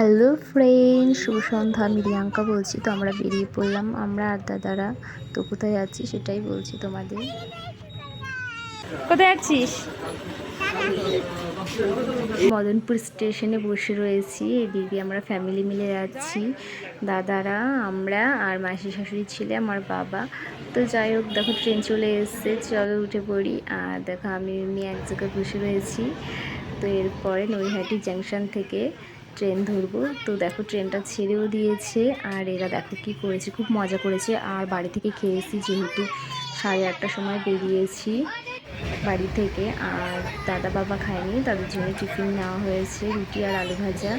Hello friend শুভ সন্ধ্যা। আমি রিয়াঙ্কা বলছি তো আমরা বেরিয়ে পড়লাম। আমরা আর দাদারা তো কোথায় যাচ্ছি সেটাই বলছি তোমাদের। কোথায় যাচ্ছিস মদনপুর স্টেশনে বসে রয়েছি। এদিকে আমরা ফ্যামিলি মিলে যাচ্ছি। দাদারা আমরা আর মাসি শাশুড়ি ছেলে আমার বাবা। তো যাই হোক দেখো ট্রেন চলে এসছে। চলো উঠে পড়ি। আর দেখো আমি এমনি এক জায়গায় বসে রয়েছি। তো এরপরে নৈহাটি জাংশন থেকে ট্রেন ধরবো। তো দেখো ট্রেনটা ছেড়েও দিয়েছে আর এরা দেখো কি করেছে, খুব মজা করেছে। আর বাড়ি থেকে খেয়েছি যেহেতু সাড়ে আটটার সময় বেরিয়েছি বাড়ি থেকে। আর দাদা বাবা খায়নি, তাদের জন্য টিফিন নেওয়া হয়েছে, রুটি আর আলু ভাজা।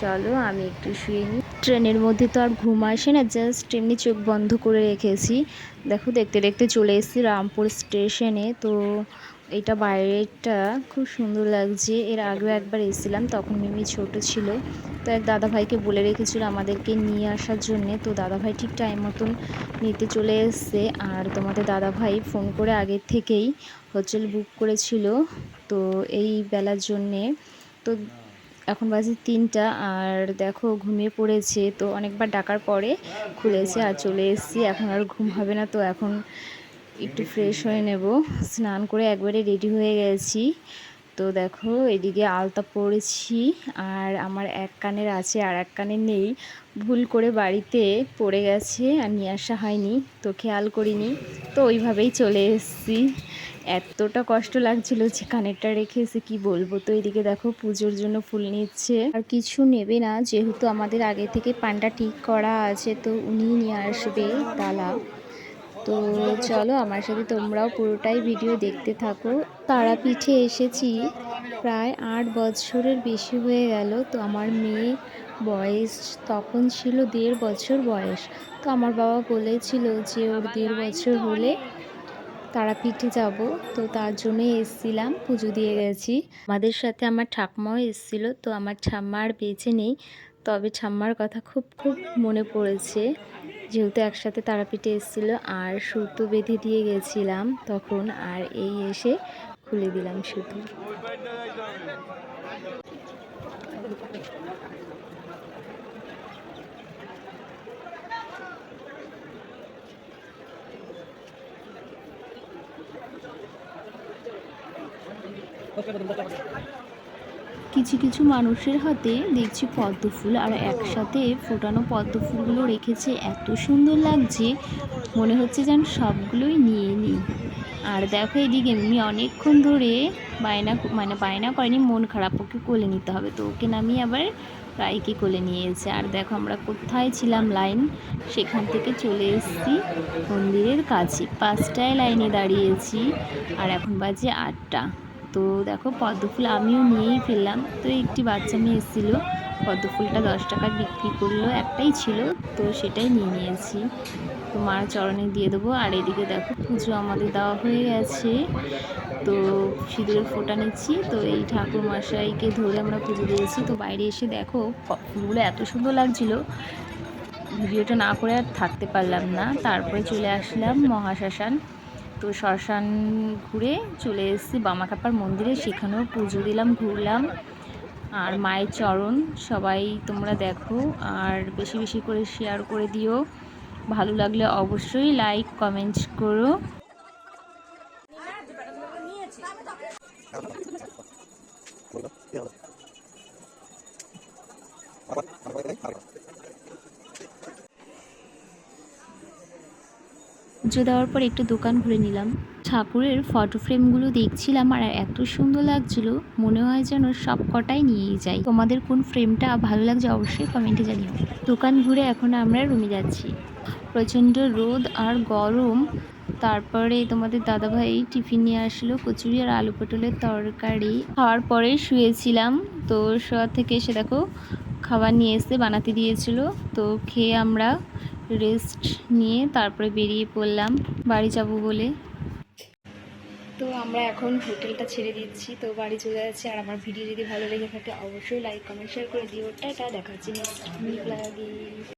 চলো আমি একটু শুয়ে নিই ট্রেনের মধ্যে তো আর ঘুম আসে না জাস্ট এমনি চোখ বন্ধ করে রেখেছি। দেখো, দেখতে দেখতে চলে এসেছি রামপুর স্টেশনে। তো এটা বাইরেটা খুব সুন্দর লাগছে। এর আগেও একবার এসেছিলাম, তখন মিমি ছোট ছিল। তো এক দাদাভাইকে বলে রেখেছিল আমাদেরকে নিয়ে আসার জন্যে। তো দাদাভাই ঠিক টাইম মতন নিতে চলে এসছে। আর তোমাদের দাদাভাই ফোন করে আগের থেকেই হোটেল বুক করেছিল। তো এই বেলার জন্যে। তো এখন বাজে তিনটা আর দেখো ঘুমিয়ে পড়েছে, তো অনেকবার ডাকার পরে খুলেছে আর চলে এসেছি। এখন আর ঘুম হবে না, তো এখন একটু ফ্রেশ হয়ে নেব। স্নান করে একবারে রেডি হয়ে গেছি। তো দেখো, এদিকে আলতা পরেছি আর আমার এক কানের আছে আর এক কানের নেই। ভুল করে বাড়িতে পড়ে গেছে আর নিয়ে আসা হয়নি, তো খেয়াল করিনি। তো ওইভাবেই চলে এসেছি। এতটা কষ্ট লাগছিল যে কানেরটা রেখে এসে কী বলব? তো এদিকে দেখো, পুজোর জন্য ফুল নিচ্ছে। আর কিছু নেবে না, যেহেতু আমাদের আগে থেকে পানটা ঠিক করা আছে, তো উনি নিয়ে আসবে তালা তো চলো আমার সাথে তোমরাও পুরোটাই ভিডিও দেখতে থাকো। তারাপীঠে এসেছি। প্রায় আট বছরের বেশি হয়ে গেল। তো আমার মেয়ে বয়স তখন ছিল দেড় বছর বয়স। তো আমার বাবা বলেছিল যে ওর দেড় বছর হলে তারাপীঠে যাব। তো তার জন্যই এসছিলাম, পুজো দিয়ে গেছি। আমাদের সাথে আমার ঠাকুমাও এসেছিল। তো আমার ঠাম্মা আর বেঁচে নেই। তবে ঠাম্মার কথা খুব খুব মনে পড়েছে। যেহেতু একসাথে তারাপীঠে এসেছিল আর সুতো বেঁধে দিয়ে গেছিলাম তখন, আর এই এসে খুলে দিলাম শুধু কিছু কিছু মানুষের হাতে দেখছি পদ্ম ফুল আর একসাথে ফোটানো পদ্ম ফুলগুলো রেখেছে। এত সুন্দর লাগছে, মনে হচ্ছে যেন সবগুলোই নিয়ে নিই। আর দেখো এদিকে এমনি অনেকক্ষণ ধরে বায়না মানে বায়না করেনি, মন খারাপ ওকে কোলে নিতে হবে। তো ওকে নামিয়ে আবার রায়কে কোলে নিয়ে নিয়েছে আর দেখো আমরা কোথায় ছিলাম লাইন, সেখান থেকে চলে এসেছি মন্দিরের কাছে। পাঁচটায় লাইনে দাঁড়িয়েছি, আর এখন বাজে আটটা। তো দেখো পদ্ম ফুল আমিও নিয়েই ফেললাম। তো একটি বাচ্চা মেয়ে এসেছিল। পদ্ম ফুলটা দশ টাকা বিক্রি করল, একটাই ছিল, তো সেটাই নিয়ে নিয়েছি। তো মার চরণে দিয়ে দেবো। আর এদিকে দেখো পুজো আমাদের দেওয়া হয়ে গেছে। তো সিঁদুরের ফোটা নিচ্ছি। তো এই ঠাকুর মশাইকে ধরে আমরা পুজো দিয়েছি। তো বাইরে এসে দেখো ফুলগুলো এত সুন্দর লাগছিল। ভিডিওটা না করে আর থাকতে পারলাম না। তারপরে চলে আসলাম মহাশ্মশান। তো শ্মশান ঘুরে চলে এসেছি বামাকাপার মন্দিরে। সেখানেও পুজো দিলাম ঘুরলাম। আর মায়ের চরণ সবাই তোমরা দেখো আর বেশি বেশি করে শেয়ার করে দিও। ভালো লাগলে অবশ্যই লাইক কমেন্ট করো। পুজো দেওয়ার পর একটু দোকান ঘুরে নিলাম। ঠাকুরের ফটো ফ্রেমগুলো দেখছিলাম আর এত সুন্দর লাগছিল, মনে হয় যেন সব কটাই নিয়েই যাই। তোমাদের কোন ফ্রেমটা ভালো লাগছে অবশ্যই কমেন্টে জানিও। দোকান ঘুরে এখন আমরা রুমে যাচ্ছি। প্রচণ্ড রোদ আর গরম। তারপরে তোমাদের দাদাভাই টিফিন নিয়ে আসলো, কচুরি আর আলু পটলের তরকারি। খাওয়ার পরে শুয়েছিলাম, তো শোয়া থেকে এসে দেখো, খাবার নিয়ে এসে বানাতে দিয়েছিল। তো খেয়ে আমরা রেস্ট নিয়ে তারপরে বেরিয়ে পড়লাম, বাড়ি যাব বলে। তো আমরা এখন হোটেলটা ছেড়ে দিচ্ছি, তো বাড়ি চলে যাচ্ছি। আর আমার ভিডিও যদি ভালো লেগে থাকে, অবশ্যই লাইক কমেন্ট শেয়ার করে দিও। টাটা, দেখাচ্ছি নেক্সট লাগে